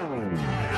Yeah.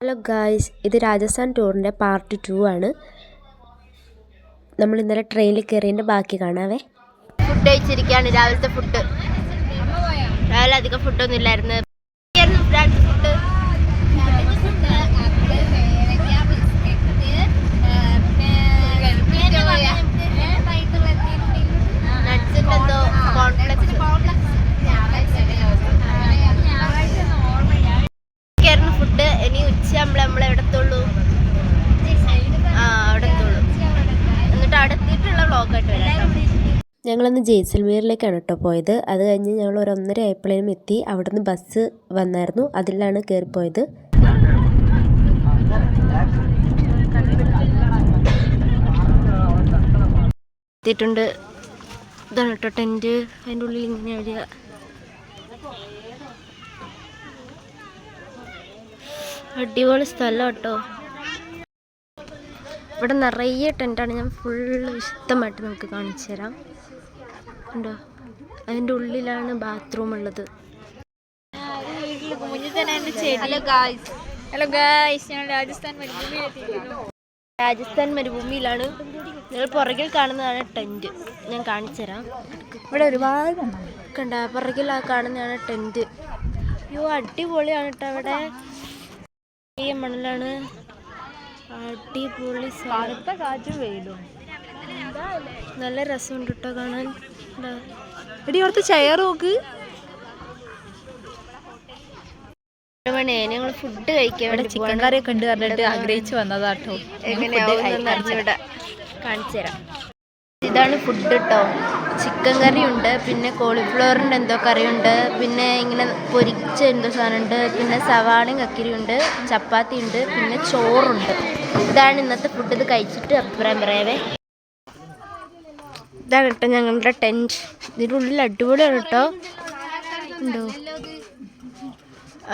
Hello guys ഇത് Rajasthan ടൂറിന്റെ part two ആണ്. നമ്മൾ ഇന്നലെ ട്രെയിനിൽ കയറിയതിന്റെ ബാക്കി കാണാവേ. ഫുഡ് കഴിച്ചിരിക്കുകയാണ് രാവിലത്തെ ഫുഡ് രാവിലെ അധികം ഫുഡൊന്നും ഇല്ലായിരുന്നു. ഫുഡ് നട്സിന്റെ എന്തോ കോൺഫ്ലെക്സ് കയറുന്ന ഫുഡ് ഇനി ഉച്ച നമ്മൾ നമ്മൾ എവിടത്തുള്ളൂ ആ അവിടെ എത്തുള്ളൂ എന്നിട്ട് അവിടെ എത്തിയിട്ടുള്ള വ്ളോഗായിട്ട് വരാം കേട്ടോ ഞങ്ങളന്ന് ജയ്സൽമീറിലേക്കാണ് കേട്ടോ പോയത്. അത് കഴിഞ്ഞ് ഞങ്ങൾ ഒരു ഒന്നര ആയപ്പോഴേനും എത്തി. അവിടെ നിന്ന് ബസ് വന്നായിരുന്നു. അതിലാണ് കയറിപ്പോയത്. എത്തിയിട്ടുണ്ട്. ഇതാണ് കേട്ടോ ടെന്റ്. അതിന്റെ ഉള്ളിൽ ഇങ്ങനെ വരിക. അടിപൊളി സ്ഥലം കേട്ടോ ഇവിടെ നിറയെ ടെന്റാണ്. ഞാൻ ഫുള്ള് ഇഷ്ടമായിട്ട് നമുക്ക് കാണിച്ചു തരാം ഉണ്ടോ? അതിന്റെ ഉള്ളിലാണ് ബാത്റൂം ഉള്ളത്. ഹലോ ഗായ്സ് ഹലോ ഗായ്സ് ഞാൻ രാജസ്ഥാൻ മരുഭൂമിയിലെത്തിയിരിക്കുന്നു രാജസ്ഥാൻ മരുഭൂമിയിലാണ്. നിങ്ങൾ പുറകിൽ കാണുന്നതാണ് ടെന്റ് ഞാൻ കാണിച്ചു തരാം. ഇവിടെ ഒരുപാട് കണ്ട പുറകിൽ ആ കാണുന്നതാണ് ടെന്റ് അയ്യോ അടിപൊളിയാണ് കേട്ടോ അവിടെ. ഈ മണലാണ് അടിപൊളി കാറ്റും വെയിലും. നല്ല രസമുണ്ട് കേട്ടോ കാണാൻ. എടി അവിടുത്തെ ചെയർ നോക്ക്. ഒരു മണിയായി ഞങ്ങൾ ഫുഡ് കഴിക്കാൻ ഇവിടെ ചിക്കൻ കറി കറിയൊക്കെ ഉണ്ട് പറഞ്ഞിട്ട് ആഗ്രഹിച്ചു വന്നതാട്ടോ. അറിഞ്ഞൂടാ. കാണിച്ചു തരാം. ഇതാണ് ഫുഡ് കേട്ടോ ചിക്കൻ കറി ഉണ്ട് പിന്നെ കോളിഫ്ലവറിന്റെ എന്തോ കറിയുണ്ട് പിന്നെ ഇങ്ങനെ പൊരിച്ച എന്തോ സാധനമുണ്ട് പിന്നെ സവാളയും കക്കിരിയുണ്ട് ചപ്പാത്തി ഉണ്ട് പിന്നെ ചോറുണ്ട്. ഇതാണ് ഇന്നത്തെ ഫുഡ് ഇത് കഴിച്ചിട്ട് അഭിപ്രായം പറയാവേ. ഇതാണ് കേട്ടോ ഞങ്ങളുടെ ടെന്റ് ഇതിന്റെ ഉള്ളിൽ അടിപൊളിയാണ് കേട്ടോ ഉണ്ടോ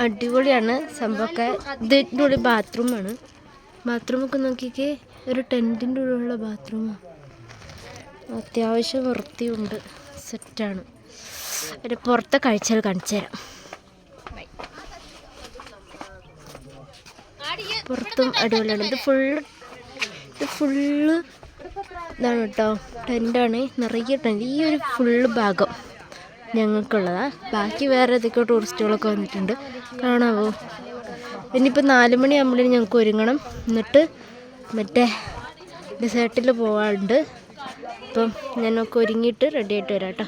അടിപൊളിയാണ് സംഭവമൊക്കെ. ഇതിന്റെ ഉള്ളിൽ ബാത്റൂമാണ്. ബാത്റൂമൊക്കെ നോക്കിക്കേ ഒരു ടെന്റിന്റെ ഉള്ളിലുള്ള ബാത്റൂമാണ് അത്യാവശ്യം വൃത്തിയുണ്ട്. സെറ്റാണ്. ഒരു പുറത്തെ കാഴ്ചകൾ കാണിച്ചു തരാം. പുറത്തും അടിപൊളിയാണ്. ഇത് ഫുള്ള് ഇത് ഫുള്ള് ഇതാണ് കേട്ടോ. ടെന്റാണ്. നിറയെ ടെന്റ് ഈ ഒരു ഫുള്ള് ഭാഗം ഞങ്ങൾക്കുള്ളതാണ് ബാക്കി വേറെ ഏതൊക്കെ ടൂറിസ്റ്റുകളൊക്കെ വന്നിട്ടുണ്ട്. കാണാവോ? ഇനിയിപ്പോൾ നാല് മണിയാകുമ്പോഴേ ഞങ്ങൾക്ക് ഒരുങ്ങണം. എന്നിട്ട് മറ്റേ ഡെസേർട്ടിൽ പോകാറുണ്ട് അപ്പം ഞാനൊക്കെ ഒരുങ്ങിയിട്ട് റെഡി ആയിട്ട് വരാം കേട്ടോ.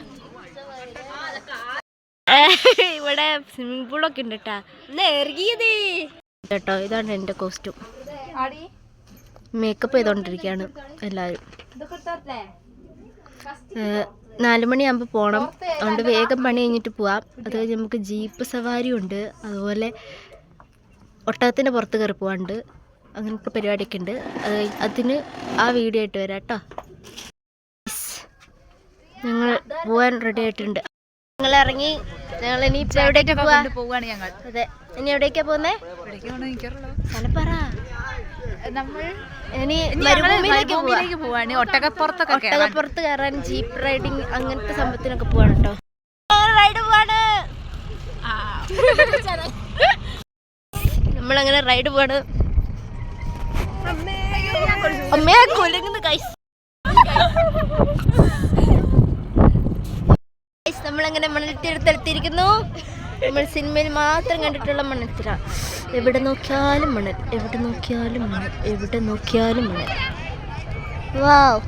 ഇവിടെ സ്വിമ്മിംഗ് പൂളൊക്കെ ഉണ്ട് കേട്ടോ കേട്ടോ ഇതാണ് എന്റെ കോസ്റ്റ്യൂം മേക്കപ്പ് ചെയ്തുകൊണ്ടിരിക്കുകയാണ് എല്ലാവരും നാലുമണിയാകുമ്പോൾ നാല് മണിയാകുമ്പോൾ പോകണം അതുകൊണ്ട് വേഗം പണി കഴിഞ്ഞിട്ട് പോവാം. അത് കഴിഞ്ഞ് നമുക്ക് ജീപ്പ് സവാരി ഉണ്ട്. അതുപോലെ ഒട്ടകത്തിന്റെ പുറത്ത് കയറി പോകാനുണ്ട് അങ്ങനത്തെ പരിപാടിയൊക്കെ ഉണ്ട്. അത് അതിന് ആ വീഡിയോ ആയിട്ട് വരാം കേട്ടോ. ഞങ്ങൾ പോകാൻ റെഡി ആയിട്ടുണ്ട്. ഞങ്ങൾ ഇറങ്ങി. ഞങ്ങൾ ഇനി എവിടേക്കാണ് എവിടേക്കാ പോവാണ് ഞങ്ങൾ? അതെ. ഇനി എവിടേക്കാ പോകുന്നേ പറ നമ്മൾ ഇനി മരുഭൂമിയിലേക്ക് പോവാണ്. ഒട്ടകപ്പുറത്തൊക്കെ. ഒട്ടകപ്പുറത്ത് കയറാൻ ജീപ്പ് റൈഡിങ് അങ്ങനത്തെ സംഭവത്തിനൊക്കെ പോവാണ് കേട്ടോ റൈഡ് പോവാണ്. നമ്മളങ്ങനെ റൈഡ് പോവാണ്. അമ്മയെ കൊല്ലുന്നു കൈസ് നമ്മളങ്ങനെ മണലത്തി എടുത്തെടുത്തിരിക്കുന്നു നമ്മൾ സിനിമയിൽ മാത്രം കണ്ടിട്ടുള്ള മണ്ണത്തില. എവിടെ നോക്കിയാലും മണൽ എവിടെ നോക്കിയാലും മണൽ എവിടെ നോക്കിയാലും മണൽ വാവ്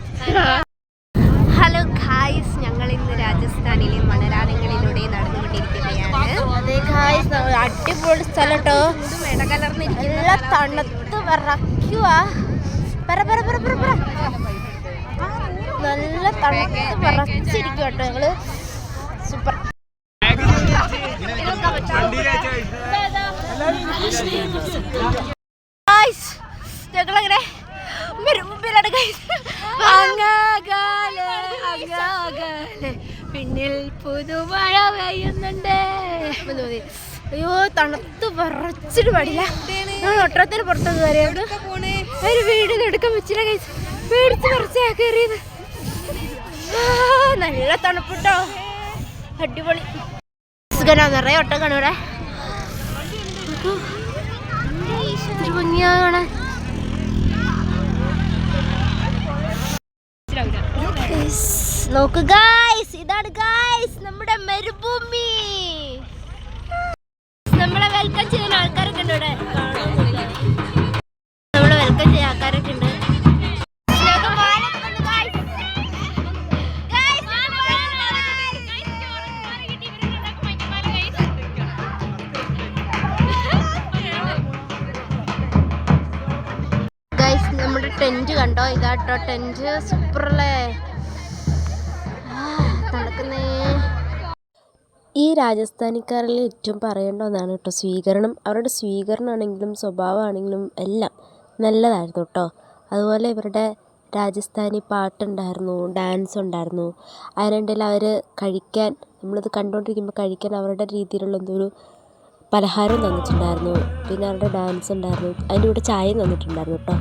ഹലോ ഖായിസ് ഞങ്ങൾ ഇന്ന് രാജസ്ഥാനിലെ മണലാരങ്ങളിലൂടെ നടന്നുകൊണ്ടിരിക്കുകയാണ്. അടിപൊളി സ്ഥലം കേട്ടോ നല്ല തണുത്ത് വിറയ്ക്കുക പറ പറ പറ പറ പറ. നല്ല തണുത്ത് വിറച്ചിരിക്കും കേട്ടോ ഞങ്ങൾ. സൂപ്പർ. പുതുമഴ പെയ്യുന്നുണ്ട്. അയ്യോ തണുത്ത് വിറച്ചിട്ട് പാടില്ല. ഞങ്ങൾ ഒട്ടത്തിന് പുറത്തൊക്കെ വരെ ഒരു വീട് എടുക്കാൻ വെച്ചില്ല ഗൈസ് പേടിച്ച് കുറച്ചാ കയറിയത്. നല്ല തണുപ്പിട്ടോ. അടിപൊളി. നിറയെ ഒട്ടം കാണും ഇവിടെ ഭംഗിയാ കാണാൻ. Guys, നോക്ക് ഗായ്സ് ഇതാണ് ഗായ്സ് നമ്മുടെ മരുഭൂമി. നമ്മളെ വെൽക്കം ചെയ്യുന്ന ആൾക്കാരൊക്കെ ഉണ്ട് ഇവിടെ. നമ്മളെ വെൽക്കം നമ്മുടെ ടെന്റ് കണ്ടോ? ഇതാട്ടോ ടെന്റ് സൂപ്പറല്ലേ തണുക്കുന്നേ ഈ രാജസ്ഥാനിക്കാരിൽ ഏറ്റവും പറയേണ്ട ഒന്നാണ് കേട്ടോ സ്വീകരണം. അവരുടെ സ്വീകരണമാണെങ്കിലും സ്വഭാവമാണെങ്കിലും എല്ലാം നല്ലതായിരുന്നു കേട്ടോ. അതുപോലെ ഇവരുടെ രാജസ്ഥാനി പാട്ടുണ്ടായിരുന്നു ഡാൻസ് ഉണ്ടായിരുന്നു. അതിനിടയിൽ അവർ കഴിക്കാൻ നമ്മളിത് കണ്ടുകൊണ്ടിരിക്കുമ്പോൾ കഴിക്കാൻ അവരുടെ രീതിയിലുള്ള എന്തോ ഒരു പലഹാരം തന്നിട്ടുണ്ടായിരുന്നു. പിന്നെ അവരുടെ ഡാൻസ് ഉണ്ടായിരുന്നു. അതിന്റെ കൂടെ ചായയും തന്നിട്ടുണ്ടായിരുന്നു കേട്ടോ.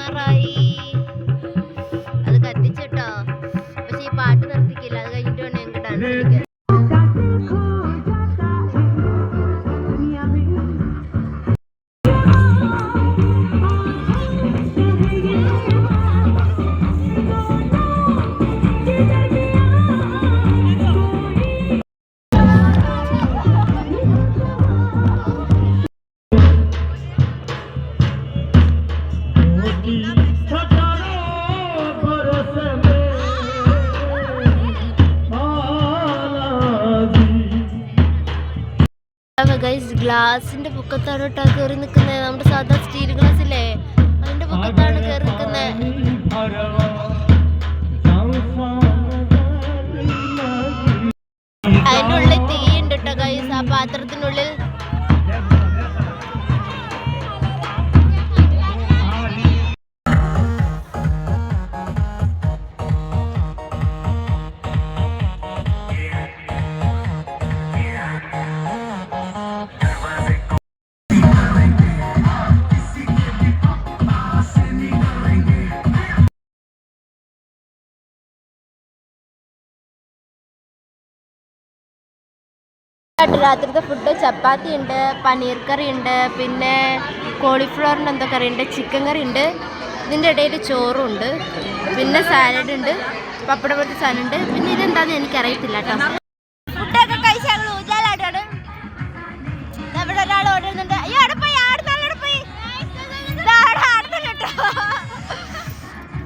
ならい。ഗൈസ് ഗ്ലാസിന്റെ പൊക്കത്താണ് കേട്ടോ കയറി നിൽക്കുന്നത് നമ്മുടെ സാധാ സ്റ്റീൽ ഗ്ലാസ് ഇല്ലേ? അതിന്റെ പൊക്കത്താണ് കയറി നിൽക്കുന്നത് അതിന്റെ ഉള്ളിൽ തീ ഉണ്ട് കേട്ടോ ഗൈസ് ആ പാത്രത്തിനുള്ളിൽ രാത്രിത്തെ ഫുഡ് ചപ്പാത്തി ഉണ്ട് പനീർ കറി ഉണ്ട് പിന്നെ കോളിഫ്ലവറിന്റെ എന്തോ കറി ഉണ്ട് ചിക്കൻ കറി ഉണ്ട്. ഇതിന്റെ ഇടയിൽ ചോറും ഉണ്ട് പിന്നെ സാലഡ് ഉണ്ട് പപ്പട പോലത്തെ സാധനം ഉണ്ട്. പിന്നെ ഇതെന്താന്ന് എനിക്കറിയത്തില്ല കേട്ടോ. ഫുഡൊക്കെ കഴിച്ച് അയ്യോ അവിടെ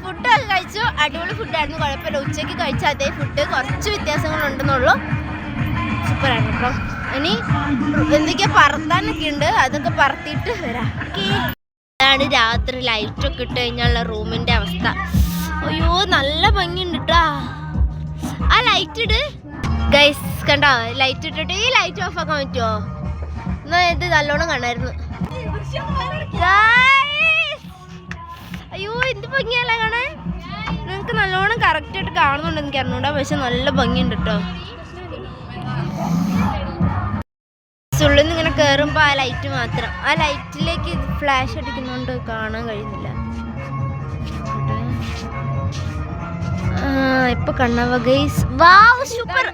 ഫുഡൊക്കെ കഴിച്ചു. അടിപൊളി ഫുഡായിരുന്നു കുഴപ്പമില്ല. ഉച്ചയ്ക്ക് കഴിച്ച അതേ ഫുഡ് കുറച്ച് വ്യത്യാസങ്ങളുണ്ടെന്നുള്ളൂ. സൂപ്പറാണ് കേട്ടോ ഇനി എന്തൊക്കെയാ പറത്താനൊക്കെ ഉണ്ട്. അതൊക്കെ പറത്തിയിട്ട് വരാം. അതാണ് രാത്രി ലൈറ്റൊക്കെ ഇട്ട് കഴിഞ്ഞുള്ള റൂമിന്റെ അവസ്ഥ. അയ്യോ നല്ല ഭംഗിയുണ്ട് കേട്ടോ ആ ലൈറ്റ് ഇട്. ഗൈസ് കണ്ടോ? ലൈറ്റ് ഇട്ടിട്ട് ഈ ലൈറ്റ് ഓഫ് ആക്കാൻ പറ്റുമോ എന്നാ ഇത് നല്ലോണം കാണായിരുന്നു. അയ്യോ എന്ത് ഭംഗിയല്ലേ കാണാൻ? നിങ്ങൾക്ക് നല്ലോണം കറക്റ്റ് ആയിട്ട് കാണുന്നുണ്ട് എനിക്ക് അറിഞ്ഞൂടാ. പക്ഷെ നല്ല ഭംഗിയുണ്ട് കേട്ടോ ഉള്ളിൽ നിന്ന് ഇങ്ങനെ കയറുമ്പോൾ ആ ലൈറ്റ് മാത്രം. ആ ലൈറ്റിലേക്ക് ഫ്ലാഷ് അടിക്കുന്നോണ്ട് കാണാൻ കഴിയുന്നില്ല. ഇപ്പൊ കണ്ണവ ഗൈസ് വാവ് സൂപ്പർ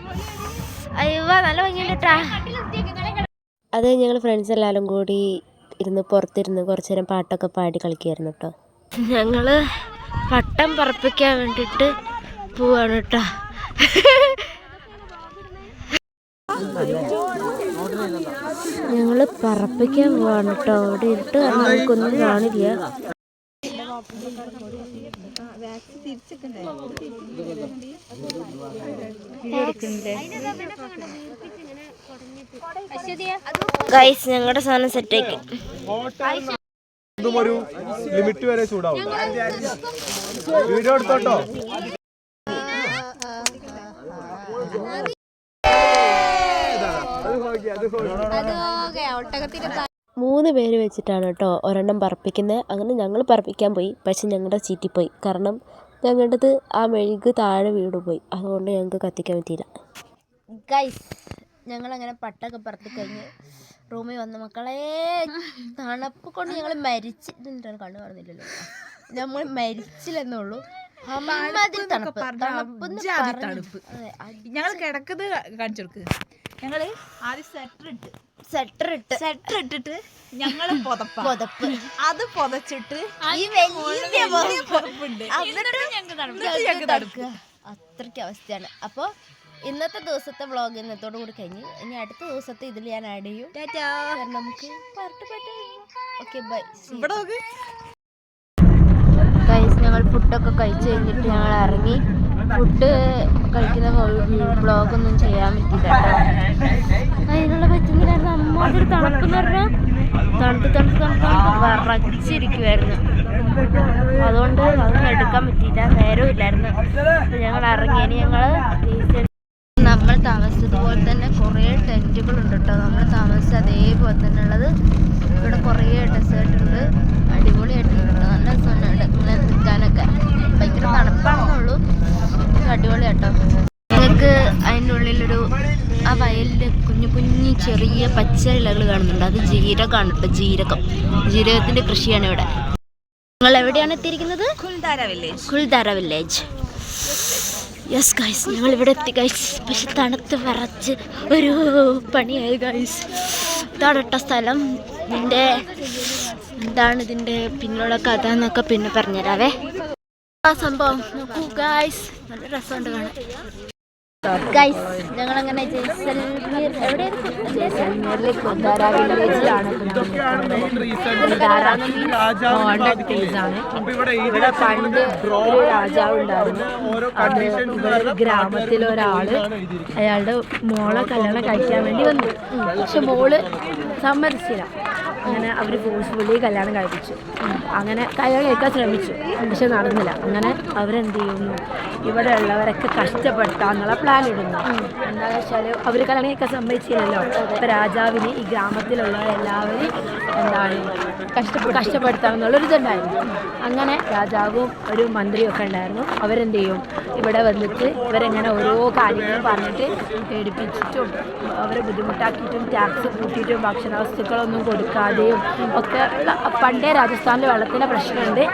അയ്യോ നല്ല ഭംഗിയുണ്ട് അത് ഞങ്ങൾ ഫ്രണ്ട്സ് എല്ലാവരും കൂടി ഇരുന്ന് പുറത്തിരുന്ന് കുറച്ച് നേരം പാട്ടൊക്കെ പാടി കളിക്കുകയായിരുന്നു കേട്ടോ ഞങ്ങൾ പട്ടം പറപ്പിക്കാൻ വേണ്ടിയിട്ട് പോവാണ് കേട്ടോ ഞങ്ങൾ പറപ്പിക്കാൻ പോവാണ് കേട്ടോ അവിടെ ഇട്ട് നമുക്കൊന്നും കാണില്ല. ഗൈസ് ഞങ്ങളുടെ സാധനം സെറ്റാക്കി ഇതും ഒരു ലിമിറ്റ് വരെ ചൂടാവും. വീഡിയോ എടുത്തോട്ടോ? മൂന്ന് പേര് വെച്ചിട്ടാണ് കേട്ടോ ഒരെണ്ണം പറപ്പിക്കുന്നത് അങ്ങനെ ഞങ്ങൾ പറപ്പിക്കാൻ പോയി. പക്ഷെ ഞങ്ങളുടെ ചീറ്റിപ്പോയി കാരണം ഞങ്ങളുടേത് ആ മെഴുക് താഴെ വീട് പോയി അതുകൊണ്ട് ഞങ്ങൾക്ക് കത്തിക്കാൻ പറ്റിയില്ല. ഞങ്ങൾ അങ്ങനെ പട്ടൊക്കെ പറത്തി കഴിഞ്ഞ് റൂമിൽ വന്ന മക്കളെ തണുപ്പ് കൊണ്ട് ഞങ്ങൾ മരിച്ചിട്ടുണ്ട് കണ്ണു പറഞ്ഞില്ലല്ലോ നമ്മൾ മരിച്ചില്ലെന്നുള്ളൂ തണുപ്പ് പറഞ്ഞ്- ഞങ്ങൾ കിടക്കുന്നത് കാണിച്ചു കൊടുക്ക്. ഞങ്ങൾ ആദ്യം സെറ്റർ ഇട്ട്. സെറ്റർ ഇട്ട്. സെറ്റർ ഇട്ടിട്ട് ഞങ്ങൾ പുതപ്പ. പുതപ്പ്. അത് പുതച്ചിട്ട് ഈ വലിയ പുതപ്പ്. പുതപ്പുണ്ട്. ഞങ്ങൾക്ക് തണുക്കുക. അത്രയ്ക്ക് അവസ്ഥയാണ്. അപ്പോൾ ഇന്നത്തെ ദിവസത്തെ വ്ളോഗ് ഇന്നത്തോടു കൂടി കഴിഞ്ഞു ഇനി അടുത്ത ദിവസത്തെ ഇതിൽ ഞാൻ ആഡ് ചെയ്യും. നമുക്ക് ഓക്കെ ബൈ ഞങ്ങൾ ഫുഡൊക്കെ കഴിച്ചു കഴിഞ്ഞിട്ട് ഞങ്ങൾ ഇറങ്ങി. ഫുഡ് കഴിക്കുന്ന വ്ളോഗൊന്നും ചെയ്യാൻ പറ്റില്ല അതിനുള്ള പറ്റുന്നില്ലായിരുന്നു. അമ്മാതിരി തണുപ്പെന്ന് പറഞ്ഞാൽ തണുത്ത് തണുത്ത് തണുത്ത് വിറച്ചിരിക്കുമായിരുന്നു അതുകൊണ്ട് അതൊന്നും എടുക്കാൻ പറ്റിയില്ല. നേരവും ഇല്ലായിരുന്നു. ഞങ്ങൾ ഇറങ്ങി. ഇനി ഞങ്ങൾ നമ്മൾ താമസിച്ചതുപോലെ തന്നെ കുറേ ടെന്റുകളുണ്ട് കേട്ടോ. നമ്മൾ താമസിച്ച അതേപോലെ തന്നെ ഉള്ളത്. ഇവിടെ കുറേ ഡെസേർട്ട് ഉണ്ട്. അടിപൊളിയായിട്ടുണ്ട് നല്ല രസമുണ്ട് ഇവിടെ ഇങ്ങനെ നിൽക്കാനൊക്കെ. ഭയങ്കര പക്ഷെ അടിപൊളിയാട്ടോ നിങ്ങൾക്ക് അതിന്റെ ഉള്ളിലൊരു ആ വയലിൽ കുഞ്ഞു കുഞ്ഞു ചെറിയ പച്ച ഇലകൾ കാണുന്നുണ്ട്. അത് ജീരകമാണ് കേട്ടോ ജീരകം. ജീരകത്തിന്റെ കൃഷിയാണ് ഇവിടെ. നിങ്ങൾ എവിടെയാണ് എത്തിയിരിക്കുന്നത്? Kuldhara village Kuldhara village yes guys ഞങ്ങൾ ഇവിടെ എത്തി ഗൈസ് പക്ഷെ തണുത്ത് വിറച്ച് ഒരു പണിയായി ഗൈസ് തണുട്ട സ്ഥലം. ഇതിന്റെ എന്താണ് ഇതിന്റെ പിന്നിലുള്ള കഥ എന്നൊക്കെ പിന്നെ പറഞ്ഞുതരാവേ. ആ സംഭവം നോക്കൂ ഗൈസ് നല്ല രസമുണ്ട് കാണാൻ ഗൈസ് ജയ്സൽമീർ ഇവിടെ പണ്ട് ഒരു ഇവിടെ ഒരു ഗ്രാമത്തിലെ ഒരാൾ അയാളുടെ മോളെ കല്യാണം കഴിക്കാൻ വേണ്ടി വന്നു. പക്ഷെ മോൾ സമ്മതിച്ചില്ല. അങ്ങനെ അവർ ഫോഴ്സ്ഫുള്ളി കല്യാണം കഴിപ്പിച്ചു. അങ്ങനെ കഴിക്കാൻ ശ്രമിച്ചു. പക്ഷെ നടന്നില്ല. അങ്ങനെ അവരെന്ത് ചെയ്യുന്നു ഇവിടെ ഉള്ളവരൊക്കെ കഷ്ടപ്പെടുത്താന്നുള്ള പ്ലാൻ ഇടുന്നു. എന്താണെന്ന് വെച്ചാൽ അവർ കല്യാണം കഴിക്കാൻ സമ്മതിച്ചില്ലല്ലോ. ഇപ്പം രാജാവിന് ഈ ഗ്രാമത്തിലുള്ള എല്ലാവരും എന്താണ് കഷ്ടപ്പെട്ട് കഷ്ടപ്പെടുത്താമെന്നുള്ളൊരു ഇതുണ്ടായിരുന്നു. അങ്ങനെ രാജാവും ഒരു മന്ത്രിയും ഒക്കെ ഉണ്ടായിരുന്നു. അവരെന്ത് ചെയ്യും ഇവിടെ വന്നിട്ട് ഇവരെങ്ങനെ ഓരോ കാര്യങ്ങളും പറഞ്ഞിട്ട് പേടിപ്പിച്ചിട്ടും അവരെ ബുദ്ധിമുട്ടാക്കിയിട്ടും ടാക്സ് കൂട്ടിയിട്ടും ഭക്ഷണവസ്തുക്കളൊന്നും കൊടുക്കാതെയും ഒക്കെ പണ്ടേ രാജസ്ഥാനിൽ വെള്ളത്തിന്റെ പ്രശ്നമുണ്ട്.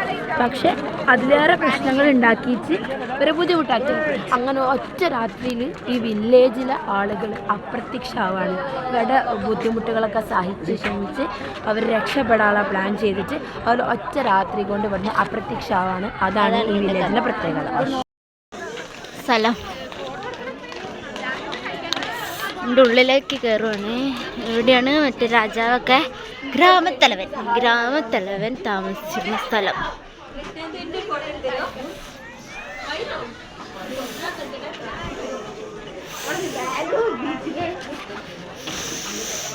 പക്ഷെ അതിലേറെ പ്രശ്നങ്ങൾ ഉണ്ടാക്കിയിട്ട് ഒരു ബുദ്ധിമുട്ടാക്കി. അങ്ങനെ ഒറ്റ രാത്രിയിൽ ഈ വില്ലേജിലെ ആളുകൾ അപ്രത്യക്ഷമാവാണ്. ഇവരുടെ ബുദ്ധിമുട്ടുകളൊക്കെ സഹിച്ച് ക്ഷമിച്ച് അവർ രക്ഷപ്പെടാനുള്ള പ്ലാൻ ചെയ്തിട്ട് അവർ ഒറ്റ രാത്രി കൊണ്ട് ഇവിടുന്ന് അപ്രത്യക്ഷമാവാണ്. അതാണ് ഈ വില്ലേജിന്റെ പ്രത്യേകത. സ്ഥലം. ഇതിന്റെ ഉള്ളിലേക്ക് കയറുവാണ്. എവിടെയാണ്? മറ്റേ രാജാവൊക്കെ ഗ്രാമത്തലവൻ. ഗ്രാമത്തലവൻ താമസിച്ചിരുന്ന സ്ഥലം.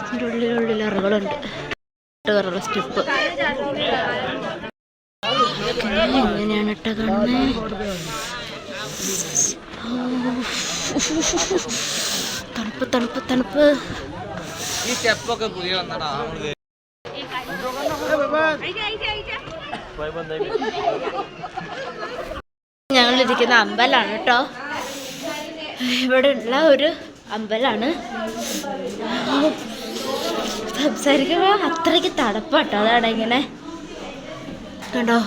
ഇതിന്റെ ഉള്ളിലുള്ളിൽ അറകളുണ്ട് സ്റ്റെപ്പ്. എങ്ങനെയാണ് കേട്ടോ കാണുന്നത് തണുപ്പ് തണുപ്പ് തണുപ്പ്. ഈ സ്റ്റെപ്പൊക്കെ പുതിയ വന്നടാ ഞങ്ങളിരിക്കുന്ന അമ്പലാണ് കേട്ടോ ഇവിടെ ഉള്ള ഒരു അമ്പലാണ്. സംസാരിക്കുമ്പോൾ അത്രയ്ക്ക് തണുപ്പാട്ടോ അതാണ് ഇങ്ങനെ. കണ്ടോ?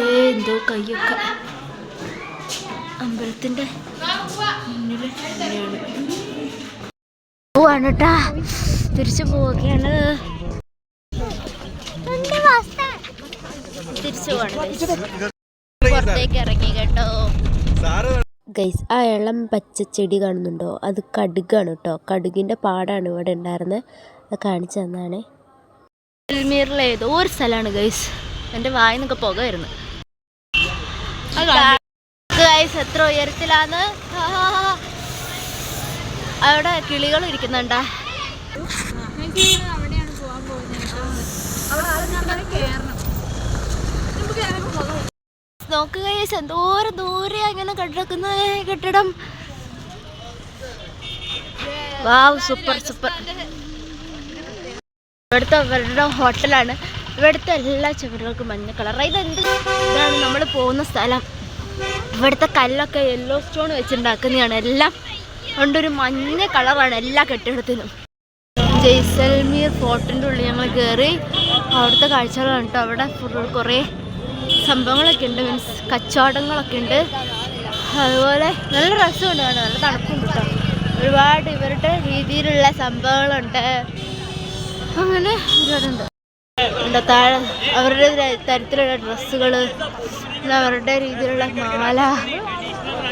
ഏ എന്തോ കയ്യൊക്കെ. അമ്പലത്തിന്റെ ഇങ്ങനെയാണ് പോവാണ് കേട്ടാ തിരിച്ചു പോവുകയാണ്. തിരിച്ചു പോവാണ് guys. പുറത്തേക്ക് ഇറങ്ങി കേട്ടോ. ഗൈസ് ആ ഇളം പച്ച ചെടി കാണുന്നുണ്ടോ? അത് കടുകാണ് കേട്ടോ കടുകിന്റെ പാടാണ് ഇവിടെ ഉണ്ടായിരുന്നത് അത് കാണിച്ചു തന്നാണ്. എൽമീറിലെ ഏതോ ഒരു സ്ഥലമാണ് ഗൈസ് എന്റെ വായിന്നൊക്കെ പുക വരുന്നു. ഗൈസ് എത്ര ഉയരത്തിലാണ്? അവിടെ കിളികൾ ഇരിക്കുന്നുണ്ടാ. നോക്കുക ഗൈസ് എന്തോരം ദൂരെ അങ്ങനെ കിടക്കുന്ന കെട്ടിടം. Wow super super. ഇവിടുത്തെ അവരുടെ ഹോട്ടലാണ്. ഇവിടുത്തെ എല്ലാ ചുവരുകൾക്കും മഞ്ഞ കളർ. ഇതെന്ത്? ഇതാണ് നമ്മൾ പോകുന്ന സ്ഥലം. ഇവിടുത്തെ കല്ലൊക്കെ യെല്ലോ സ്റ്റോൺ വെച്ചുണ്ടാക്കുന്നതാണ്. എല്ലാം കൊണ്ടൊരു മഞ്ഞ കളറാണ് എല്ലാ കെട്ടിടത്തിനും. ജയ്സൽമീർ ഫോർട്ടിന്റെ ഉള്ളിൽ ഞങ്ങൾ കയറി അവിടുത്തെ കാഴ്ചകളാണ് കേട്ടോ അവിടെ കുറേ സംഭവങ്ങളൊക്കെ ഉണ്ട്. മീൻസ് കച്ചവടങ്ങളൊക്കെ ഉണ്ട്. അതുപോലെ നല്ല രസമുണ്ട്. കാണാൻ നല്ല തണുപ്പുണ്ട് കേട്ടോ ഒരുപാട് ഇവരുടെ രീതിയിലുള്ള സംഭവങ്ങളുണ്ട്. അങ്ങനെ ഒരുപാടുണ്ട്. എന്താ താഴെ അവരുടെ തരത്തിലുള്ള ഡ്രസ്സുകൾ പിന്നെ അവരുടെ രീതിയിലുള്ള മാല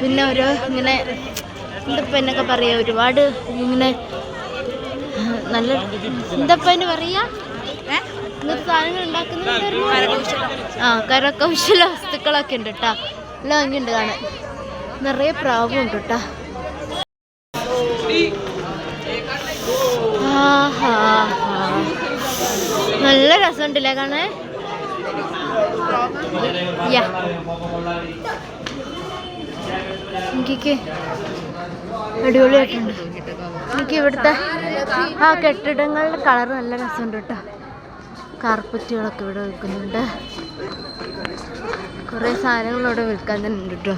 പിന്നെ ഒരു ഇങ്ങനെ എന്തപ്പം എന്നൊക്കെ പറയുക ഒരുപാട് ഇങ്ങനെ നല്ല എന്തപ്പം അതിന് പറയാ? ഇങ്ങനത്തെ സാധനങ്ങൾ ഉണ്ടാക്കുന്ന ആ കരകൗശല വസ്തുക്കളൊക്കെ ഉണ്ട് കേട്ടോ എല്ലാം ഭംഗിയുണ്ട് കാണാൻ. നിറയെ പ്രാവും ഉണ്ട് കേട്ടോ ആഹാ. നല്ല രസമുണ്ടല്ലേ എനിക്ക് അടിപൊളിയായിട്ടുണ്ട്. എനിക്ക് ഇവിടുത്തെ ആ കെട്ടിടങ്ങളുടെ കളർ നല്ല രസമുണ്ട് കേട്ടോ. കാർപ്പറ്റുകളൊക്കെ ഇവിടെ വിൽക്കുന്നുണ്ട് കുറേ സാധനങ്ങൾ ഇവിടെ വിൽക്കാൻ തന്നെ ഉണ്ട് കേട്ടോ.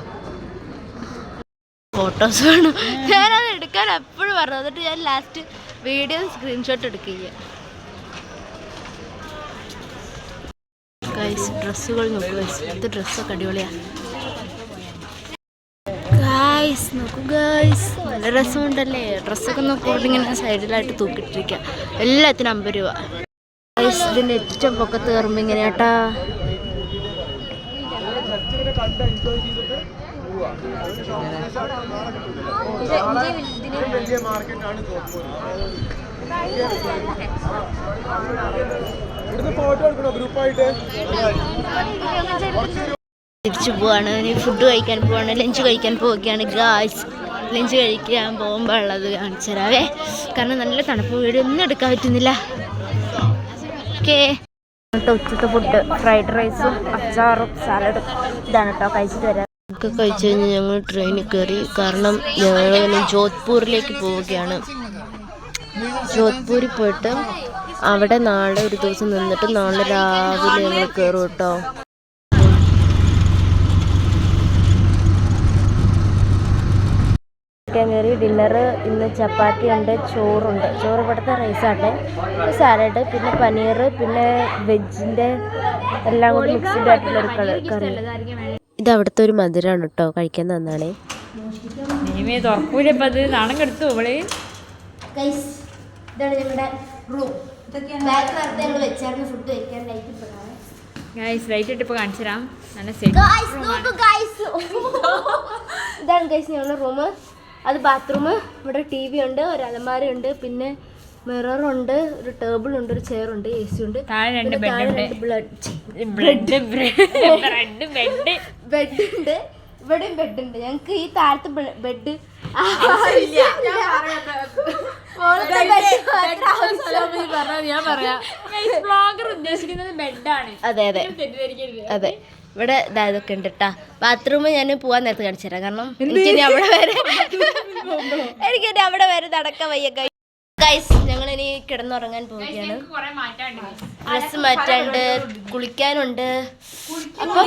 ഫോട്ടോസ് വേണം. ഞാനത് എടുക്കാൻ എപ്പോഴും പറഞ്ഞു. എന്നിട്ട് ഞാൻ ലാസ്റ്റ് വീഡിയോ സ്ക്രീൻഷോട്ട് എടുക്കുക ഗൈസ് ഡ്രസ്സുകൾ നോക്കൂ ഗൈസ് ഇത് ഡ്രസ്സൊക്കെ അടിപൊളിയാണ് ഗൈസ് നോക്കൂ ഗൈസ് നല്ല രസമുണ്ടല്ലേ? ഡ്രസ്സൊക്കെ നോക്കുമ്പോൾ ഇങ്ങനെ സൈഡിലായിട്ട് തൂക്കിട്ടിരിക്കുക എല്ലാത്തിനും അമ്പത് രൂപ. ഗൈസ് ഇതിന്റെ ഏറ്റവും പൊക്കത്ത് കയറുമ്പോൾ ഇങ്ങനെ കേട്ടാ വലിയ മാർക്കറ്റാണ് തിരിച്ചു പോവാണ്. ഇനി ഫുഡ് കഴിക്കാൻ പോവാണ്. ലഞ്ച് കഴിക്കാൻ പോവുകയാണ്. ഗായ്സ് ലഞ്ച് കഴിക്കാൻ പോകുമ്പോൾ ഉള്ളത് കാണിച്ചു തരാവേ. കാരണം നല്ല തണുപ്പ്. വീട് ഒന്നും എടുക്കാൻ പറ്റുന്നില്ല. ഓക്കേ ഉച്ചത്തെ ഫുഡ് ഫ്രൈഡ് റൈസും അച്ചാറും സാലഡും ഇതാണ് കേട്ടോ കഴിച്ചിട്ട് വരാം. ഒക്കെ കഴിച്ചു കഴിഞ്ഞ് ഞങ്ങൾ ട്രെയിനിൽ കയറി കാരണം ഞങ്ങൾ ജോധ്പൂരിലേക്ക് പോവുകയാണ്. ജോധ്പൂരിൽ പോയിട്ട് അവിടെ നാളെ ഒരു ദിവസം നിന്നിട്ട് നാളെ രാവിലെ ഞങ്ങൾ കയറും കേട്ടോ. ഡിന്നർ ഇന്ന് ചപ്പാത്തി ഉണ്ട് ചോറുണ്ട്. ചോറ് ഇവിടുത്തെ റൈസാട്ടെ സാലഡ് പിന്നെ പനീർ പിന്നെ വെജിന്റെ എല്ലാം കൂടി മിക്സ്ഡ് ആയിട്ടുള്ള ഒരു കറി. ഇത് അവിടുത്തെ ഒരു മധുരമാണ് കേട്ടോ കഴിക്കാൻ തന്നാണേ. ഇനിമേ തുറക്കൂലപ്പോ അത് നാണം കെടുത്തു അവൾ ഇതാണ് ഞങ്ങളുടെ റൂം ഗൈസ് ലൈറ്റ് ഇട്ട് ഇപ്പൊ കാണിച്ചു തരാം നല്ല ഇതാണ് ഗൈസ് ഞങ്ങളുടെ റൂം അത് ബാത്റൂം ഇവിടെ ടി വി ഉണ്ട് ഒരു അലമാര ഉണ്ട് പിന്നെ മിററുണ്ട് ഒരു ടേബിൾ ഉണ്ട് ഒരു ചെയർ ഉണ്ട് എ സി ഉണ്ട്. താഴെ രണ്ട് ബ്ലഡ് ബെഡ് ബെഡ് ഉണ്ട്. ഇവിടെയും ബെഡ് ഉണ്ട്. ഞങ്ങൾക്ക് ഈ താഴത്തെ ബെഡ് ഞാൻ പറയാം. ബ്ലോഗർ ഉദ്ദേശിക്കുന്നത് ബെഡാണ് അതെ അതെ. അതെ. ഇവിടെ ഇതാ ഇതൊക്കെ ഉണ്ട് കേട്ടാ ബാത്റൂം ഞാൻ പോവാൻ നേരത്തെ കാണിച്ചു തരാം. കാരണം എനിക്ക് ഇനി അവിടെ വരെ എനിക്ക് ഇനി അവിടെ വരെ നടക്കാൻ വയ്യ. ഗൈസ് ഞങ്ങൾ ഇനി കിടന്നുറങ്ങാൻ പോവുകയാണ്. ഡ്രസ് മാറ്റാണ്ട് കുളിക്കാനുണ്ട്. അപ്പൊ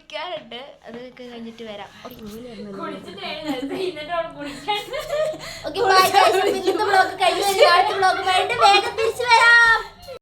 അതൊക്കെ കുളിക്കാനുണ്ട് അതൊക്കെ കഴിഞ്ഞിട്ട് വരാം. ഓക്കെ. ബൈ ഗൈസ് ഇന്നത്തെ ബ്ലോഗ് കഴിഞ്ഞു. അടുത്ത ബ്ലോഗ് വേണ്ട വേഗം